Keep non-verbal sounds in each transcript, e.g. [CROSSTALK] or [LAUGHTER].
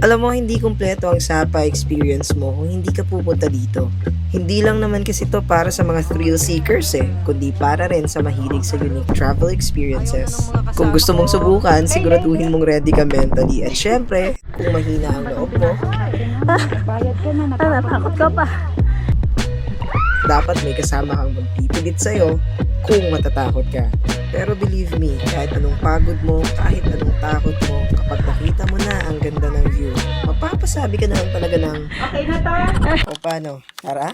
Alam mo, hindi kumpleto ang Sapa experience mo kung hindi ka pupunta dito. Hindi lang naman kasi to para sa mga thrill seekers eh, kundi para rin sa mahilig sa unique travel experiences. Kung gusto mong subukan, siguraduhin mong ready ka mentally. At syempre, kung mahina ang loob mo, natakot ka pa. dapat may kasama kang magpipilit sa'yo kung matatakot ka. Pero believe me, kahit anong pagod mo, kahit anong takot mo, kapag nakita mo na ang ganda ng mapapasabi ka na lang talaga ng, Okay na to. o paano, tara?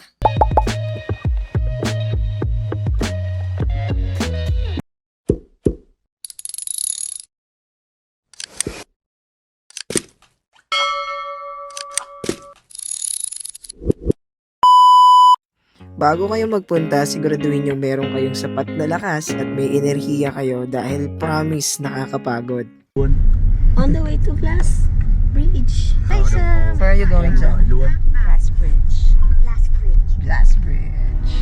Bago kayo magpunta, siguraduhin nyo meron kayong sapat na lakas at may enerhiya kayo dahil promise nakakapagod. On the way to Glass Bridge. Hi, Sam. Where are you going, sir? Glass Bridge. Glass Bridge. Glass Bridge.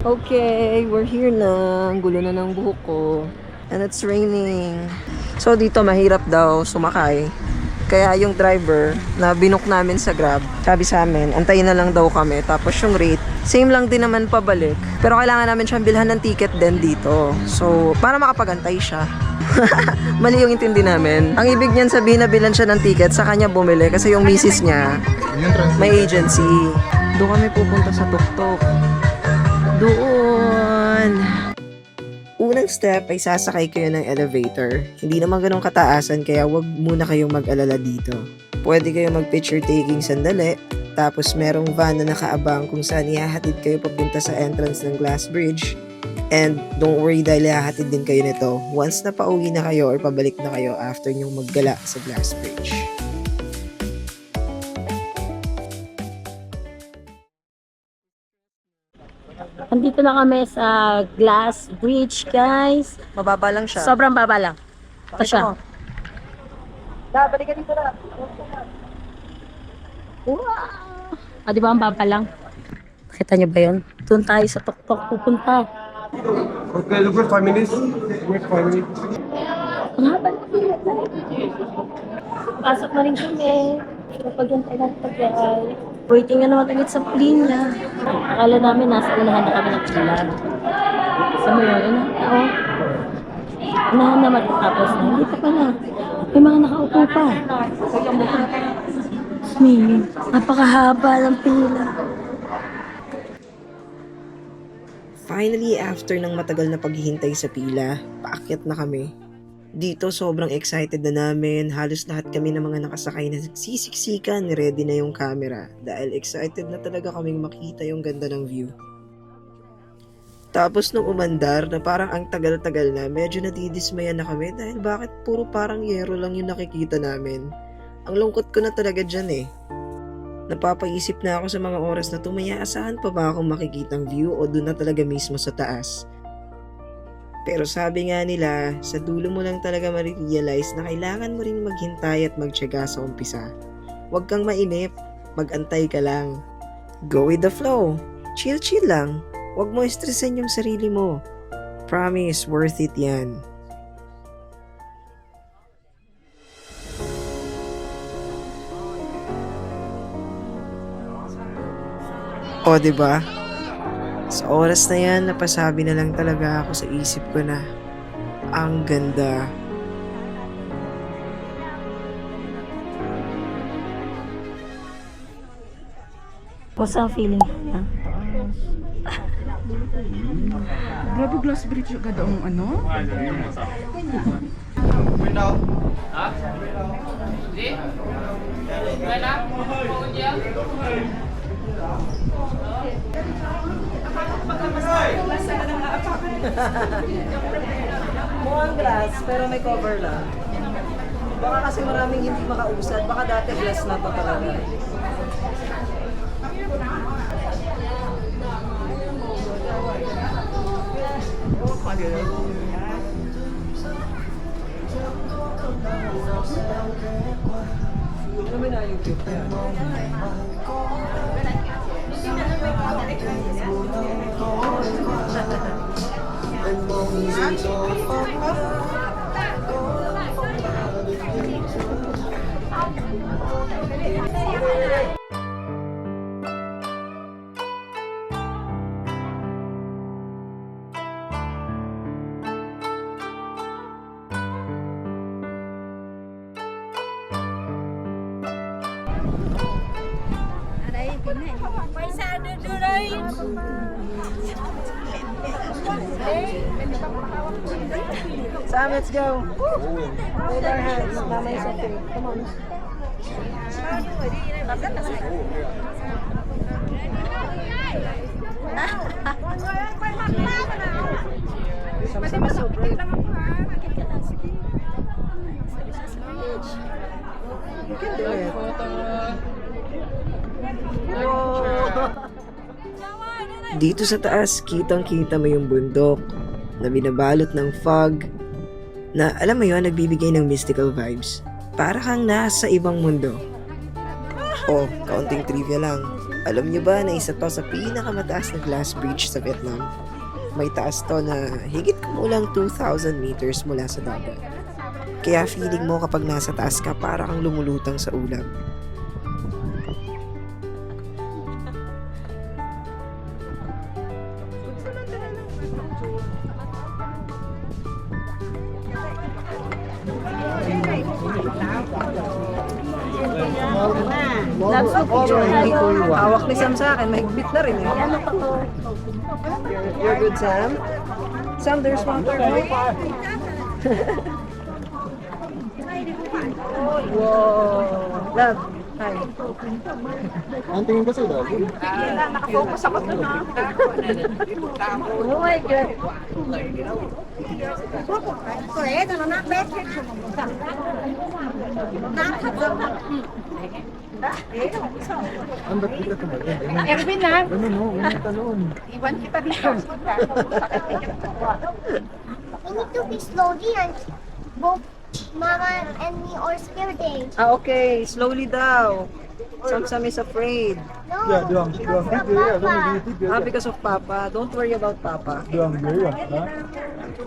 Okay, we're here na. Ang gulo na ng buhok ko. And it's raining. So dito mahirap daw sumakay. Kaya yung driver na binook namin sa Grab, sabi sa amin, antayin na lang daw kami. Tapos yung rate, same lang din naman pabalik. Pero kailangan namin siyang bilhan ng ticket din dito. So, para makapagantay siya. [LAUGHS] Mali yung intindi namin. Ang ibig niyan sabihin na bilan siya ng ticket, sa kanya bumili kasi yung misis niya, may agency. Doon kami pupunta sa tuktok. Doon. Unang step ay sasakay kayo ng elevator. Hindi naman ganun kataasan kaya wag muna kayong mag-alala dito. Pwede kayo mag-picture taking sandali, tapos merong van na nakaabang kung saan ihahatid kayo papunta sa entrance ng Glass Bridge. And don't worry dahil ihahatid din kayo nito once na pauwi na kayo or pabalik na kayo after nyong maggala sa Glass Bridge. Andito na kami sa Glass Bridge, guys. Mababa lang siya. Sobrang baba lang. Ito siya. Da, balik ka dito na. Wow! Ah, di ba ang baba lang? Nakita niyo ba yun? Doon tayo sa tuktok pupunta. Okay, look for five minutes. Wait five minutes. Ang haba na. Pasok na rin kami. Kapag yan tayo nagtagal. Waiting na naman ulit sa linya. Akala namin nasa unahan na kami ng pila. Sa mo yun, tao. Unahan na matatapos na. Hindi pa pala. May mga nakaupo pa. May napakahaba ng pila. Finally, after ng matagal na paghihintay sa pila, paakyat na kami. Dito, sobrang excited na namin. Halos lahat kami ng mga nakasakay na sisiksikan, ready na yung camera. Dahil excited na talaga kaming makita yung ganda ng view. Tapos nung umandar na parang ang tagal-tagal na, medyo nadidismaya na kami dahil bakit puro parang yero lang yung nakikita namin. Ang lungkot ko na talaga dyan eh. Napapaisip na ako sa mga oras na to, may aasahan pa ba akong makikitang view o doon na talaga mismo sa taas? Pero sabi nga nila, sa dulo mo lang talaga marirealize na kailangan mo rin maghintay at magtyaga sa umpisa. Huwag kang mainip, magantay ka lang. Go with the flow. Chill-chill lang. Huwag mo stressin yung sarili mo. Promise, worth it yan. O, di ba? Sa oras na yan, napasabi na lang talaga ako sa isip ko na ang ganda. What's ang feeling? Ha? Grabe glass bridge yung gadaong ano? [LAUGHS] Mukhang glass, pero may cover lang. Baka kasi maraming hindi makausad, baka dati glass na ano pa talaga. Alam mo na yung tip yan. mênh mông dành cho pháp lấp quay xa đưa, đưa đây. Sam, let's go. Hold our hands. Mama is okay. Come on. Sam, Sam is. You can do it. Dito sa taas, kitang-kita mo yung bundok na binabalot ng fog na alam mo yun, nagbibigay ng mystical vibes. Para kang nasa ibang mundo. Oh, kaunting trivia lang. Alam niyo ba na isa to sa pinakamataas na glass bridge sa Vietnam? May taas to na higit kumulang 2,000 meters mula sa dagat. Kaya feeling mo kapag nasa taas ka para kang lumulutang sa ulap. Picture. Hawak ni Sam sa akin, mahigpit na rin eh. You're good, Sam? Sam, there's water. [LAUGHS] Whoa! Love, hi. Ang tingin kasi daw. Oh my God. Ang ba't kita tumagal? Erwin na, Ano no? Ano talon? iwan kita dito. We need to be slowly and Mama and me are scared eh. Ah, okay. Slowly daw. Sam Sam is afraid. No, Yeah, doang, because doang. of Hindi, ano, Papa. hindi, Ah, because of Papa. Don't worry about Papa. Doang, doang. Ha?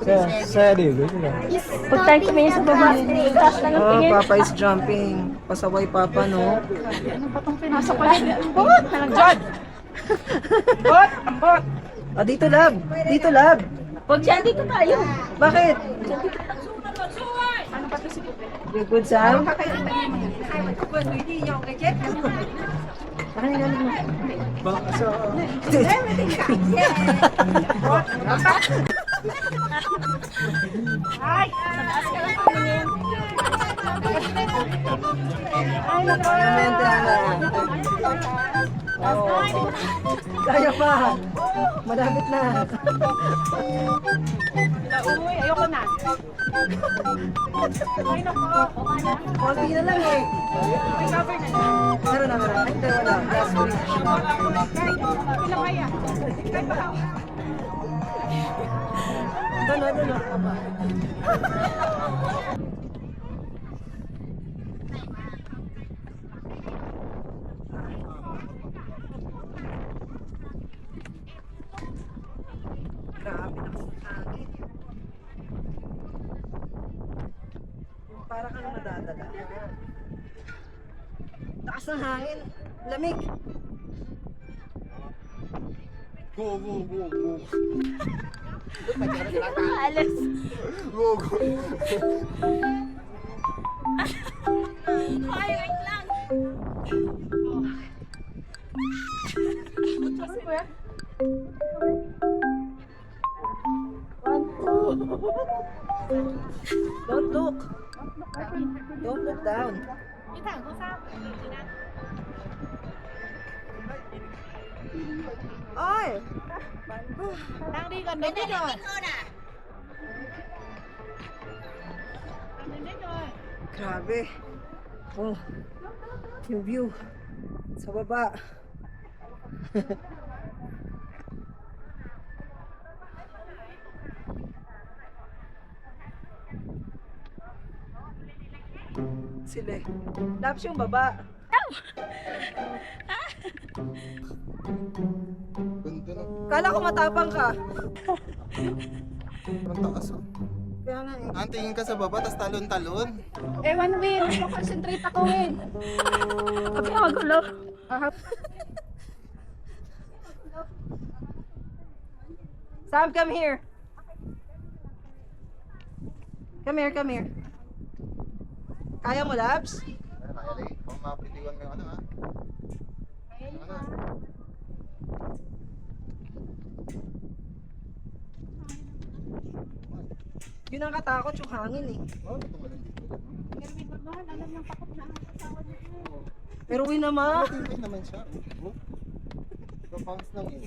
Saya, saya din. Ganyan lang. He's Pag tayo stopping tumingin sa the baba, bus. taas lang ang Oh, tingin. Papa is jumping. Pasaway Papa, no? Ko lang. Bot! John! Bot! Ang bot! Ah, dito, love. Dito, love. Huwag dyan, dito tayo. Bakit? Về quên sao? Vâng, sao? Thế mới tình cảm nhé. Hai. Hai. Hai. Oh. Kaya pa. Malapit na. Uy, ayoko na. Konti na lang eh. May cover na lang. Meron na, meron. Ay, hindi, wala. Last week. Ilang kaya? Kahit baka. Doon, doon, doon. Papa. Grabe na kasi hangin. Yung Para kang madadala. Taas ng hangin. Lamig. Go, go, go, go. Alas. Go, go. Ay, wait lang. Don't look. Don't look down. Đi? Ôi! Đang đi gần đến đích rồi. À? Đến đích rồi. Grabe. Oh. Yung view. Sa baba. [LAUGHS] Sila. eh. Laps yung baba. Na. Kala ko matapang ka. Ang taas oh. Kaya nga eh. Ang tingin ka sa baba, tas talon-talon. Ewan, Win. Concentrate ako, Win. Huwag ka magulo. Sam, come here. Come here, come here. Kaya mo, Labs? Kaya, kaya, Lay. Huwag mapitiwan kayo ano, ha? Kaya, ano? Yun ang katakot, yung hangin, eh. Oh, tumalan dito. Pero may babahan, alam ng takot na ang kasawa niya. Eh. Pero win naman. Win naman siya. Oh. Papangs lang yun.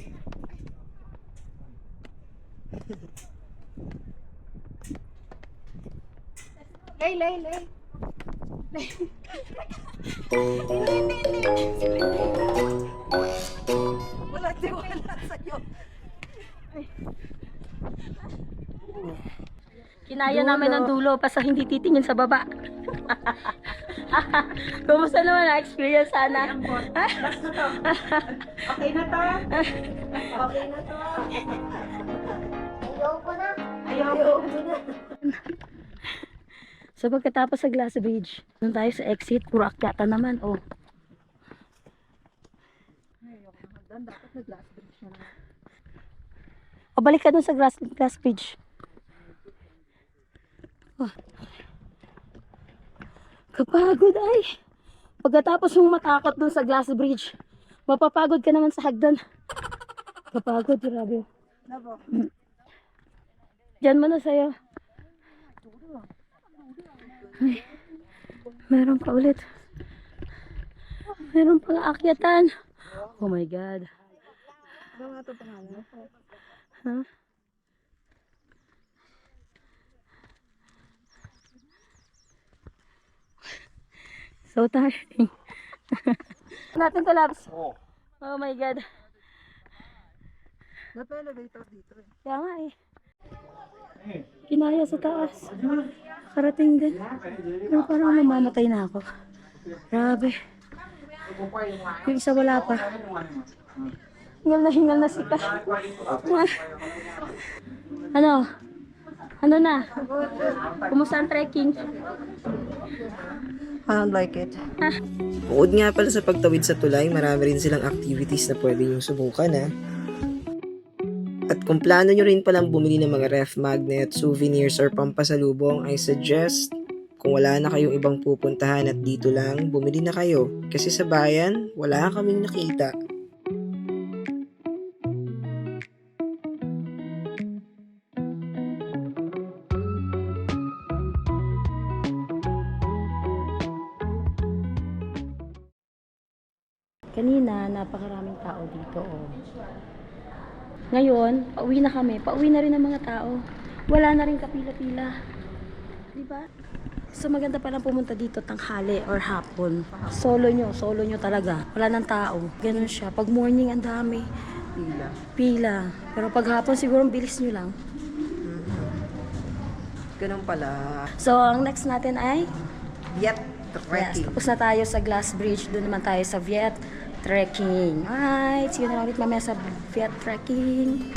Lay, lay, lay. Wala, di wala sa'yo. Kinaya namin ng dulo pa sa hindi titingin sa baba. [LAUGHS] Kumusta naman ang experience sana? Okay na to. Ayoko na. [LAUGHS] So pagkatapos sa glass bridge, doon tayo sa exit, puro akyata naman, oh. O balik ka dun sa glass, glass bridge. Oh. Kapagod ay. Pagkatapos mong matakot dun sa glass bridge, mapapagod ka naman sa hagdan. Kapagod, grabe. Mm. Diyan mo na sa'yo. Ay, meron pa ulit. Meron pang akyatan. Oh my God. Ano nga ito pangalan? Huh? [LAUGHS] So tiring. [LAUGHS] Natin collapse. Oh my God. Napa-elevator dito eh. Kaya nga eh. Kinaya sa taas. Karating din. Pero parang mamamatay na ako. Grabe. Yung isa wala pa. Hingal na hingal na sika. Ano? Ano na? Kumusta ang trekking? I don't like it. Bukod nga pala sa pagtawid sa tulay, marami rin silang activities na pwede yung subukan ha. At kung plano nyo rin palang bumili ng mga ref magnet, souvenirs, or pampasalubong, I suggest kung wala na kayong ibang pupuntahan at dito lang, bumili na kayo. Kasi sa bayan, wala kaming nakita. Kanina, napakaraming tao dito. Oh. Ngayon, pauwi na kami. Pauwi na rin ang mga tao. Wala na rin kapila-pila. Diba? So maganda palang pumunta dito tanghali or hapon. Solo nyo, solo nyo talaga. Wala nang tao. Ganun siya. Pag morning, ang dami. Pila. Pila. Pero pag hapon, siguro bilis nyo lang. Ganun pala. So, ang next natin ay Yes, trekking. tapos na tayo sa Glass Bridge. Doon naman tayo sa Viet Trekking. Alright, see you na lang ulit mamaya sa Viet Trekking.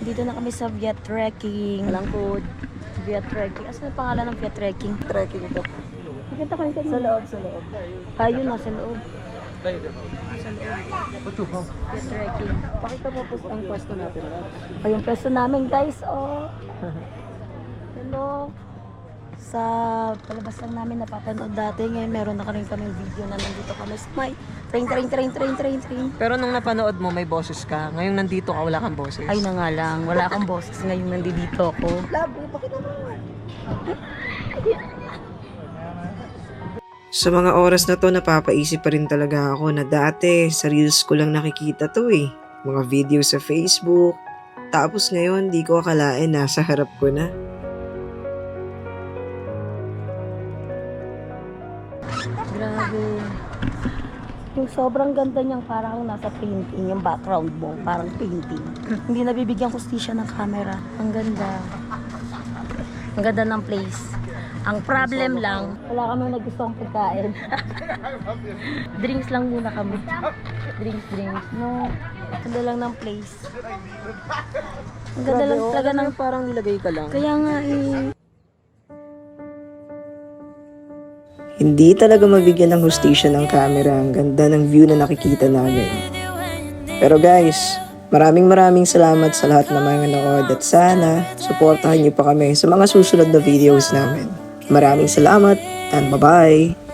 Dito na kami sa Viet Trekking. Walang code. Viet Trekking. Asan ang pangalan ng Viet Trekking? Trekking ito. Nakita ko yung Sa loob, sa loob. Ayun, nasa loob. Pakita mo po ang pwesto natin. Ay, yung pwesto namin guys, oh. Hello. Sa palabas lang namin napapanood dati. Ngayon meron na rin kaming video na nandito kami sa may train, train, train, train, train, train. Pero nung napanood mo, may boses ka. Ngayong nandito ka, wala kang boses. Ay na nga lang, wala akong boses ngayong nandito ako. Sa mga oras na to, napapaisip pa rin talaga ako na dati, sa reels ko lang nakikita to eh. Mga video sa Facebook. Tapos ngayon, di ko akalain nasa harap ko na. Grabe. Yung sobrang ganda niyang parang nasa painting, yung background mo, parang painting. Hindi nabibigyan kustisya ng camera. Ang ganda. Ang ganda ng place. Ang problem lang, wala kami nagustuhang pagkain. [LAUGHS] drinks lang muna kami. Drinks, drinks. No, ganda lang ng place. Ang ganda lang talaga ng... parang nilagay ka lang. Kaya nga eh, Hindi talaga mabigyan ng hustisya ng camera. Ang ganda ng view na nakikita namin. Pero guys, maraming maraming salamat sa lahat ng mga nanood at sana supportahan niyo pa kami sa mga susunod na videos namin. Maraming salamat And bye-bye!